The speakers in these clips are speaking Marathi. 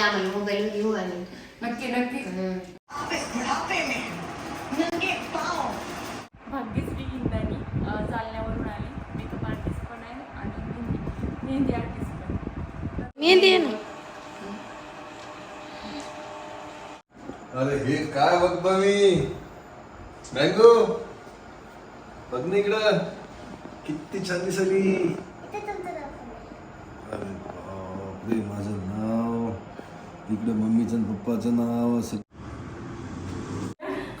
द्या आम्हाला मोबाईल घेऊ आम्ही नक्की नक्की हम्म. भाग्यश्री हिंदानी अं, जालन्यावरून आली मेकअप आर्टिस्ट पण आहे आणि मेहंदी मेहंदी आर्टिस्ट पण मेहंदी आहे ना अरे हे काय बघतो मी? मँगो? बघ ना इकडं. किती छान दिसली. अरे बापरे माझं इकडं मम्मीचं आणि पप्पाचं नाव असं.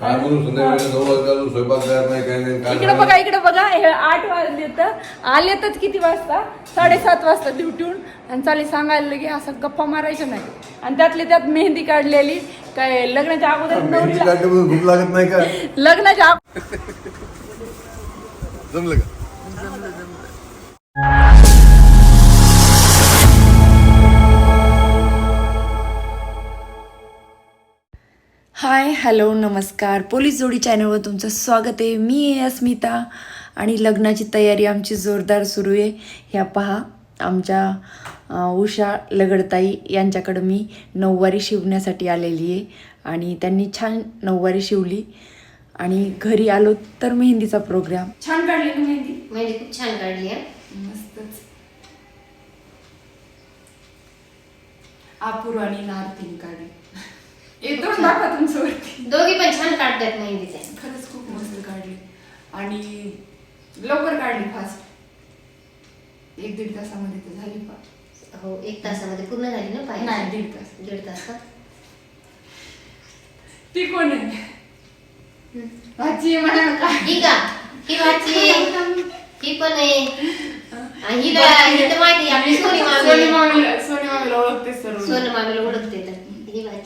काय म्हणून संध्याकाळी नऊ वाजता स्वयंपाक तयार नाही काय नाही काय इकडे बघा इकडे बघा हे आठ वाजले तर. आलेतच किती वाजता? साडेसात वाजता ड्युटीहून आणि चालेल सांगायला की असं गप्पा मारायचं नाही. आणि त्यातली त्यात मेहंदी काढलेली. काय लग्नाच्या अगोदर मेहंदी नवरीला काढल्यापासून भूक लागत नाही का? लग्नाच्या अगो- जमलं का? हाय हॅलो नमस्कार. पोलीस जोडी चॅनलवर तुमचं स्वागत आहे. मी आहे अस्मिता आणि लग्नाची तयारी आमची जोरदार सुरू आहे. ह्या पहा आमच्या उषा लगडताई यांच्याकडं मी नऊवारी शिवण्यासाठी आलेली आहे आणि त्यांनी छान नऊवारी शिवली आणि घरी आलो तर मेहंदीचा प्रोग्राम छान काढली ना मेहंदी? मेहंदी खूप छान काढली आहे. मस्तच. अपूर्व आणि नारतीन काढली. येतो दाखवा तुमच्यावरती. दोघी पण छान काढतात मेहंदीचे खरंच खूप मस्त काढली. आणि लवकर काढली फास्ट एक दीड तासामध्ये तर झाली फास्ट हो एक तासामध्ये पूर्ण झाली ना पाहिजे? नाही, दीड तास. दीड तास का? ती कोण आहे? भाची म्हणा ना काय ही का? ही वाची ही पण आहे. आणि हिला ही तर माहिती आहे आपली सोनी सोनी मामी. मामीला सोनी मामीला ओळखते सर्व सोन मामीला ओळखते तर.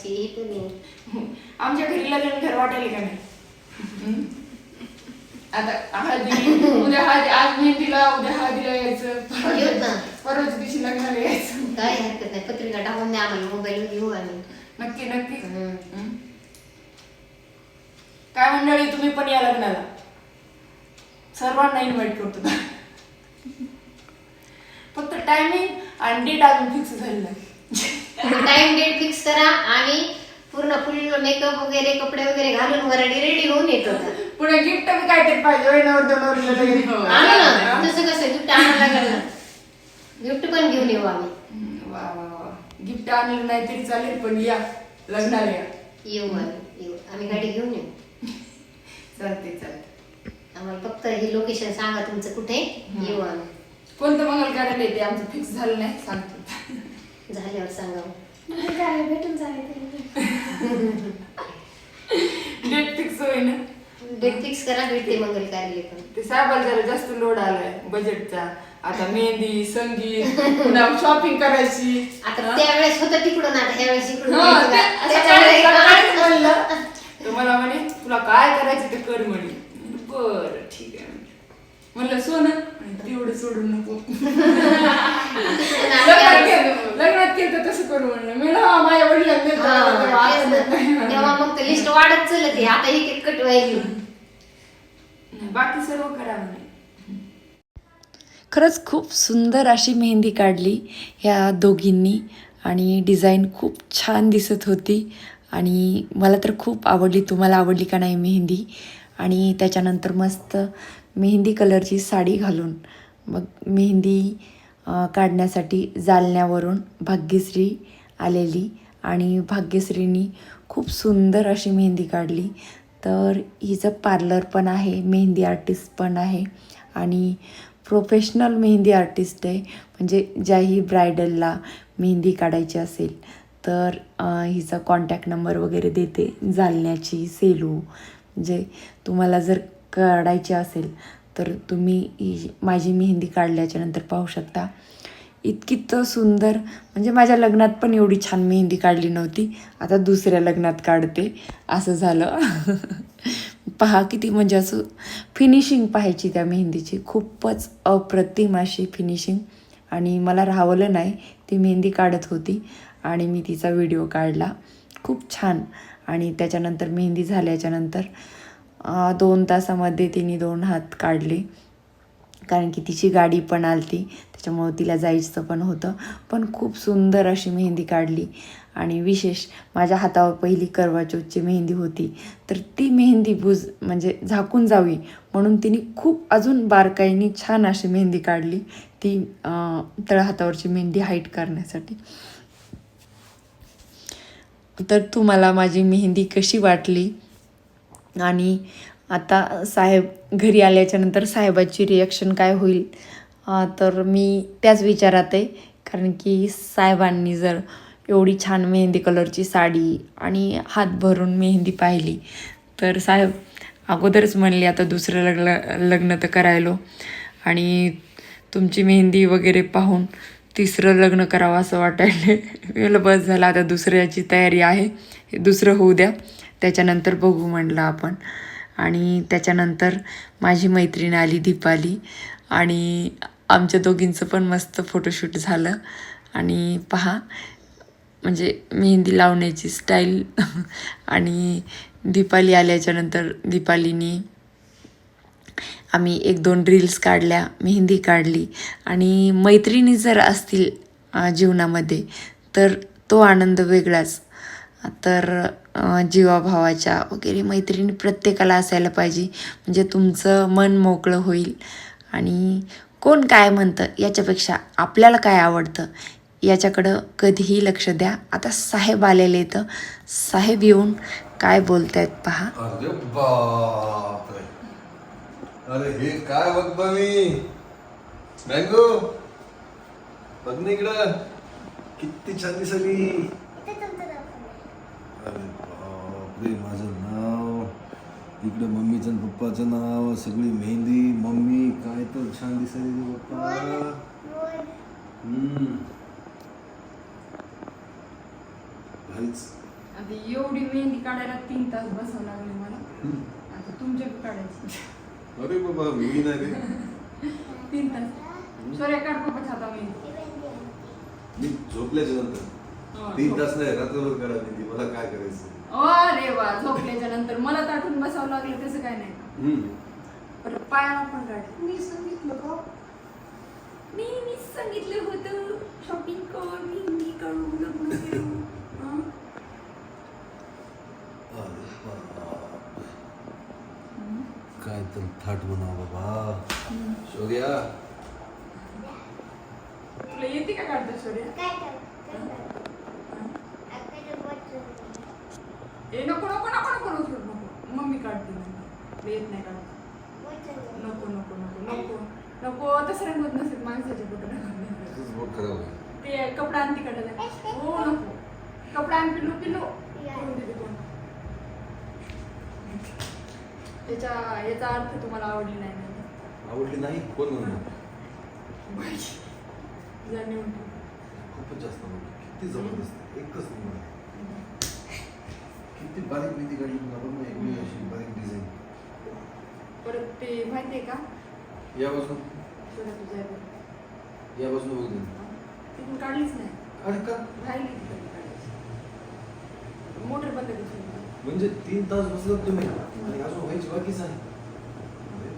ही आमच्या घरी लग्न घर वाटेल का नाही? आता हळदी उद्या हळदी आज मेहंदीला उद्या हळदीला यायचं. परवाच्या दिवशी लग्नाला यायचं. काय हरकत नाही पत्रिका टाकून द्या आम्हाला मोबाईल घेऊ आम्ही. नक्की नक्की? काय मंडळी तुम्ही पण या लग्नाला. सर्वांना इन्व्हाइट करतो. फक्त टायमिंग आणि डेट अजून फिक्स झाली नाही. टाइम डेट फिक्स करा आणि पूर्ण फुल मेकअप वगैरे कपडे वगैरे घालून वराडी रेडी होऊन येतो. पुढे गिफ्ट बी काहीतरी पाहिजे होय नवरदेव नवरीला लगेच. आणू ना. तसं कसं गिफ्ट आणायला लागेल ना. गिफ्ट पण घेऊन येऊ आम्ही. वा वा वा. गिफ्ट आणलं नाही तरी चालेल पण या. लग्नाला या. येऊ आम्ही येऊ. आम्ही गाडी घेऊन येऊ. चालते चालते आम्हाला फक्त हे लोकेशन सांगा तुमचं कुठे. येऊ आम्ही. कोणतं मंगल कार्यालय आहे ते आमचं फिक्स झालं नाही सांगतो. झाल्यावर सांगा डेट फिक्स होईना डेट फिक्स करा भेटते मंगल कार्यालय पण. ते साहेबाला जरा जास्त लोड आलाय बजेटचा आता मेहंदी संगीत पुन्हा शॉपिंग करायची. आता त्यावेळेस होतं तिकडून आता ह्यावेळेस इकडून हा, मला म्हणे तुला काय करायचं ते कर म्हणे. बर ठीक आहे म्हणे. म्हणलं सोनं. तेवढं सोडून नको लग्नात केलं लग्नात केलं तर तसं करू म्हणलं मी ना माझ्या वडिलांनी देत हा, होते, तेव्हा मग लिस्ट वाढत चालत आहे. आता ही किटकट व्हायली नाही, बाकी सर्व करा म्हणे खरंच खूप सुंदर अशी मेहंदी काढली ह्या दोघींनी आणि डिझाईन खूप छान दिसत होती आणि मला तर खूप आवडली. तुम्हाला आवडली का नाही मेहंदी? आणि त्याच्यानंतर मस्त मेहंदी कलरची साडी घालून मग मेहंदी काढण्यासाठी जालन्यावरून भाग्यश्री आलेली. आणि भाग्यश्रीनी खूप सुंदर अशी मेहंदी काढली. तर हिचं पार्लर पण आहे मेहंदी आर्टिस्ट पण आहे आणि प्रोफेशनल मेहंदी आर्टिस्ट आहे. म्हणजे ज्याही ब्रायडलला मेहंदी काढायची असेल तर हिचा कॉन्टॅक्ट नंबर वगैरे देते जालन्याची सेलू. म्हणजे तुम्हाला जर काढायची असेल तर तुम्ही ही माझी मेहंदी काढल्याच्यानंतर पाहू शकता. इतकी तर सुंदर. म्हणजे माझ्या लग्नात पण एवढी छान मेहंदी काढली नव्हती. आता दुसऱ्या लग्नात काढते. असं झालं. पहा किती म्हणजे असं फिनिशिंग पाहायची त्या मेहंदीची. खूपच अप्रतिम अशी फिनिशिंग आणि मला राहवलं नाही ती मेहंदी काढत होती आणि मी तिचा व्हिडिओ काढला. खूप छान. आणि त्याच्यानंतर मेहंदी झाल्याच्यानंतर दोन तासामध्ये तिने दोन हात काढले. कारण की तिची गाडी पण आलती त्याच्यामुळं तिला जायचं पण होतं. पण खूप सुंदर अशी मेहंदी काढली. आणि विशेष माझ्या हातावर पहिली करवाचौथची मेहंदी होती. तर ती मेहंदी बुज म्हणजे झाकून जावी म्हणून तिने खूप अजून बारकाईने छान अशी मेहंदी काढली. ती तळहातावरची मेहंदी हाईट करण्यासाठी. तर तुम्हाला माझी मेहंदी कशी वाटली? आणि आता साहेब घरी आल्याच्यानंतर साहेबाची रिॲक्शन काय होईल? तर मी त्याच विचारात आहे. कारण की साहेबांनी जर एवढी छान मेहंदी कलरची साडी आणि हात भरून मेहंदी पाहिली तर साहेब अगोदरच म्हणले आता दुसरं लग्न लग्न तर करायलो. आणि तुमची मेहंदी वगैरे पाहून तिसरं लग्न करावं असं वाटायले. मला बस झालं आता दुसऱ्याची तयारी आहे. हे दुसरं होऊ द्या. त्याच्यानंतर बघू म्हणलं आपण. आणि त्याच्यानंतर माझी मैत्रीण आली दीपाली. आणि आमच्या दोघींचं पण मस्त फोटोशूट झालं. आणि पहा म्हणजे मेहंदी लावण्याची स्टाईल आणि दीपाली आल्याच्यानंतर दीपालीनी आम्ही एक दोन रील्स काढल्या मेहंदी काढली. आणि मैत्रिणी जर असतील जीवनामध्ये तर तो आनंद वेगळाच. तर जीवाभावाच्या वगैरे मैत्रिणी प्रत्येकाला असायला पाहिजे. म्हणजे तुमचं मन मोकळं होईल. आणि कोण काय म्हणतं याच्यापेक्षा आपल्याला काय आवडतं याच्याकडं कधीही लक्ष द्या. आता साहेब आलेले तर साहेब येऊन काय बोलतायत पहा. अरे हे काय बघतो मी मँगो बघ ना इकडं. किती छान दिसली. अरे बापरे माझं नाव इकडं मम्मीचं आणि पप्पाचं नाव सगळी मेहंदी मम्मी काय तर छान दिसायली रे पप्पा. भारीच आता एवढी मेहंदी काढायला तीन तास बसावं लागले मला. आता तुमच्या काढायची. अरे बाबा मी नाही रे. तीन तास. सोऱ्या काढ पप्पाच्या हाता मेहंदी. मी झोपल्याच्या नंतर? तीन तास नाही रात्रभर काढा मेहंदी मला काय करायचं? अरे वा झोपल्याच्या नंतर मला ताटून बसावं लागलं तसं काय नाही. पायावर पण काढ मी सांगितलं का? मी मी सांगितलं होतं शॉपिंग कर काढू लग्न करू. बाप. काय तर थाट म्हणा बाबा. शौर्या. तुला येते का काढता सोऱ्या ए नको नको नको नको नको नको मम्मी काढते नंतर तुला येत नाही काढता नको नको नको नको नको तसं रंगवत नसेल बघ खराब आहे. ते कपडा आणते काढायला हो नको. कपडा आण पिल्लू पिल्लू. करून देते कोण? त्याच्या याचा अर्थ तुम्हाला आवडली नाही ना? आवडली नाही? कोण जाणीव खूपच जास्त आवडली. किती जबरदस्त. एकच नंबर. किती बारीक बघ ना एवढी अशी बारीक डिझाईन परत ते माहितीये का? यापासून? तुझ्या याच्यात. यापासून बघ ना. तिथून काढलीच नाही अरे का राहिली ती कधी काढायची. मोटर बंद म्हणजे तीन तास बसलात तुम्ही आणि अजून व्हायची बाकीच आहे अरे.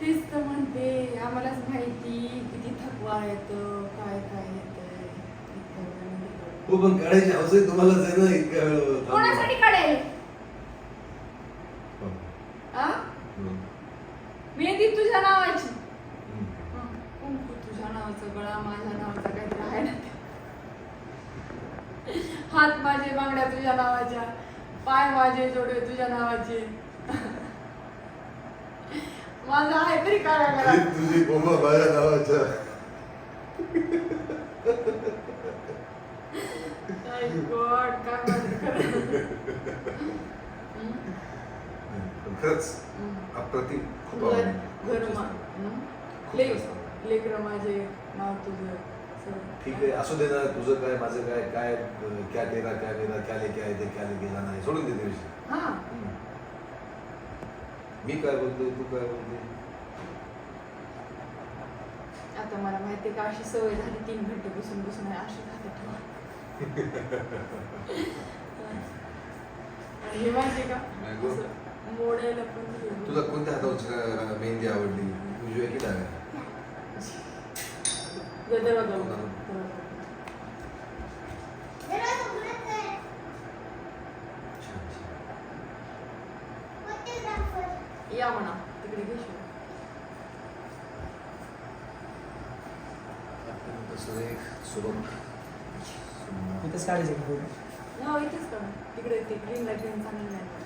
तेच तर म्हणते आम्हालाच माहिती किती थकवा येतं हो पण काढायची आहे तुम्हाला आहे ना इतक्या वेळ. कोणासाठी काढेल हो. मेहंदी तुझ्या नावाची. हं, कुंकू तुझ्या नावाचं गळा माझ्या नावाचा काहीतरी आहे ना ते. हात माझे बांगड्या तुझ्या नावाच्या पाय माझे जोडे तुझ्या नावाचे माझं आहे तरी काय ही करा तुझी बोंबा माझ्या नावाच्या गॉड काय माझं खरं. पण खरंच अप्रतिम. खूप. लेकरं माझे नाव तुझं सगळं. ठीक आहे. असू दे ना तुझं काय माझं काय काय क्या तेरा क्या मेरा क्या लेके आए थे क्या लेके जाना है सोडून दे ते विषय. हा. मी काय बोलतोय तू काय बोलतोय? आता मला माहिती का अशी सवय झाली तीन घंटे बसून बसून आहे, अशी ठेवा. हे माहिती का? पण. तुला कोणत्या हातावरची अं, मेहंदी आवडली उजव्या की डाव्या बघा. या म्हणा तिकडे घेशील तसं एक सुबक. इथेच काढायचे का फोटो हो इथेच का तिकडे ते ग्रीन चांगलं नाही.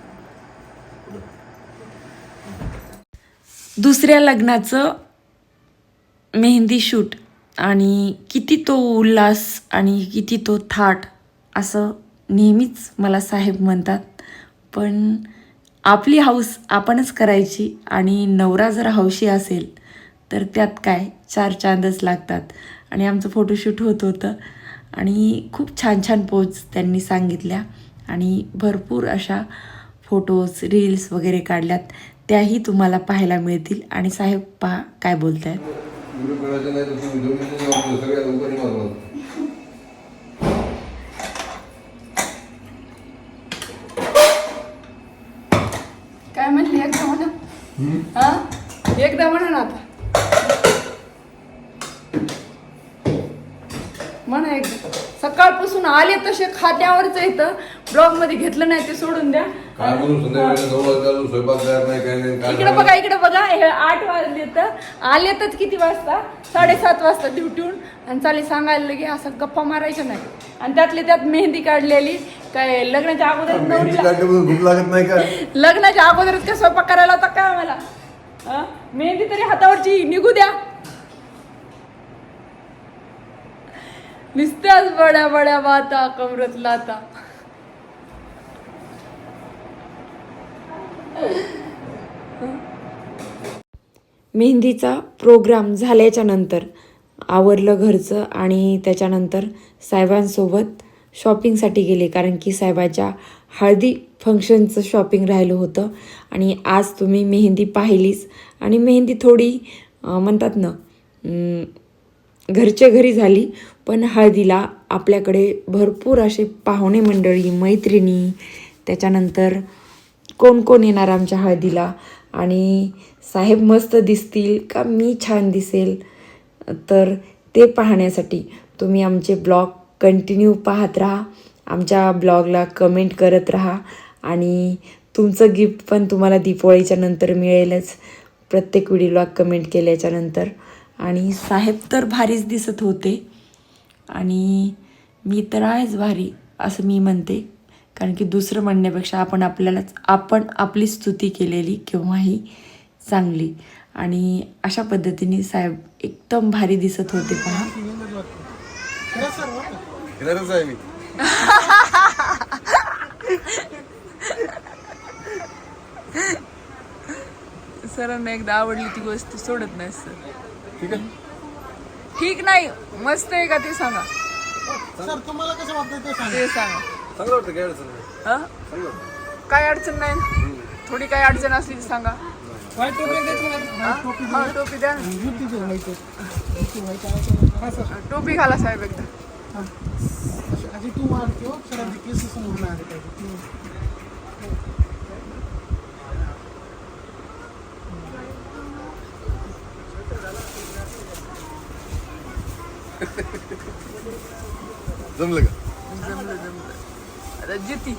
दुसऱ्या लग्नाचं मेहंदी शूट आणि किती तो उल्हास आणि किती तो थाट असं नेहमीच मला साहेब म्हणतात. पण आपली हौस आपणच करायची आणि नवरा जर हौशी असेल तर त्यात काय? चार चांदच लागतात. आणि आमचं फोटोशूट होत होतं. आणि खूप छान छान पोज त्यांनी सांगितल्या. आणि भरपूर अशा फोटोज रील्स वगैरे काढल्यात त्याही तुम्हाला पाहायला मिळतील. आणि साहेब पहा काय बोलत आहेत. काय म्हणली? एकदा म्हणा. हा? एकदा म्हणा ना आता. म्हणा एकदा. सकाळपासून आले तसे खात्यावरच येतं ब्लॉगमध्ये घेतलं नाही ते सोडून द्या. काय म्हणून संध्याकाळी नऊ वाजता आलो, स्वयंपाक तयार नाही काय नाही काय इकडे नाही. बघा इकडे बघा हे आठ वाजले तर. आलेतच किती वाजता? साडेसात वाजता ड्युटीहून आणि चालेल सांगायला लगे असं गप्पा मारायच्या नाही. आणि त्यातले त्यात मेहंदी काढलेली. काय लग्नाच्या अगोदर मेहंदी नवरीला काढल्यापासून भूक लागत नाही का? लग्नाच्या अगोदरच काय स्वयंपाक करायला होता काय आम्हाला? हं? मेहंदी तरी हातावरची निघू द्या. नुसत्याच बड्या बड्या बाता कमरत लाता मेहंदीचा प्रोग्राम झाल्याच्यानंतर आवरलं घरचं आणि त्याच्यानंतर साहेबांसोबत शॉपिंगसाठी गेले कारण की साहेबाच्या हळदी फंक्शनचं शॉपिंग राहिलं होतं आणि आज तुम्ही मेहंदी पाहिलीच. आणि मेहंदी थोडी म्हणतात ना घरच्या घरी झाली पण हळदीला आपल्याकडे भरपूर असे पाहुणे मंडळी मैत्रिणी त्याच्यानंतर कोण कोण येणार आमच्या हळदीला? आणि साहेब मस्त दिसतील का? मी छान दिसेल. तर ते पाहण्यासाठी तुम्ही आमचे ब्लॉग कंटिन्यू पाहत राहा. आमच्या ब्लॉगला कमेंट करत राहा. आणि तुमचं गिफ्ट पण तुम्हाला दीपावळीच्या नंतर मिळेलच. प्रत्येक व्हिडिओला कमेंट केल्याच्यानंतर. आणि साहेब तर भारीच दिसत होते. आणि मी तर आहेच भारी असं मी म्हणते. कारण की दुसरं म्हणण्यापेक्षा आपण आपल्यालाच आपण आपली स्तुती केलेली केव्हाही चांगली. आणि अशा पद्धतीने साहेब एकदम भारी दिसत होते पहा. सरांना एकदा आवडली ती गोष्ट सोडत नाही सर. ठीक आहे. ठीक नाही मस्त आहे का ते सांगा. सर तुम्हाला कसं वाटतं ते सांगा. ते सांगा. चांगलं वाटतं काय अडचण नाही? हं? चांगलं वाटतं. काय अडचण नाही? ना? थोडी काय अडचण असली तर सांगा. टोपी? हा? हा, द्या ना. टोपी घाला साहेब एकदा. हा. जमलं का? जमलं जमलं. आता जिती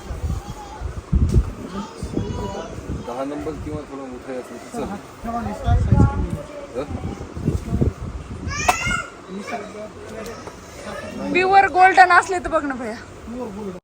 दहा नंबर किंवा थोडं मोठं असेल तर? प्युअर गोल्डन असले तर बघ ना भैया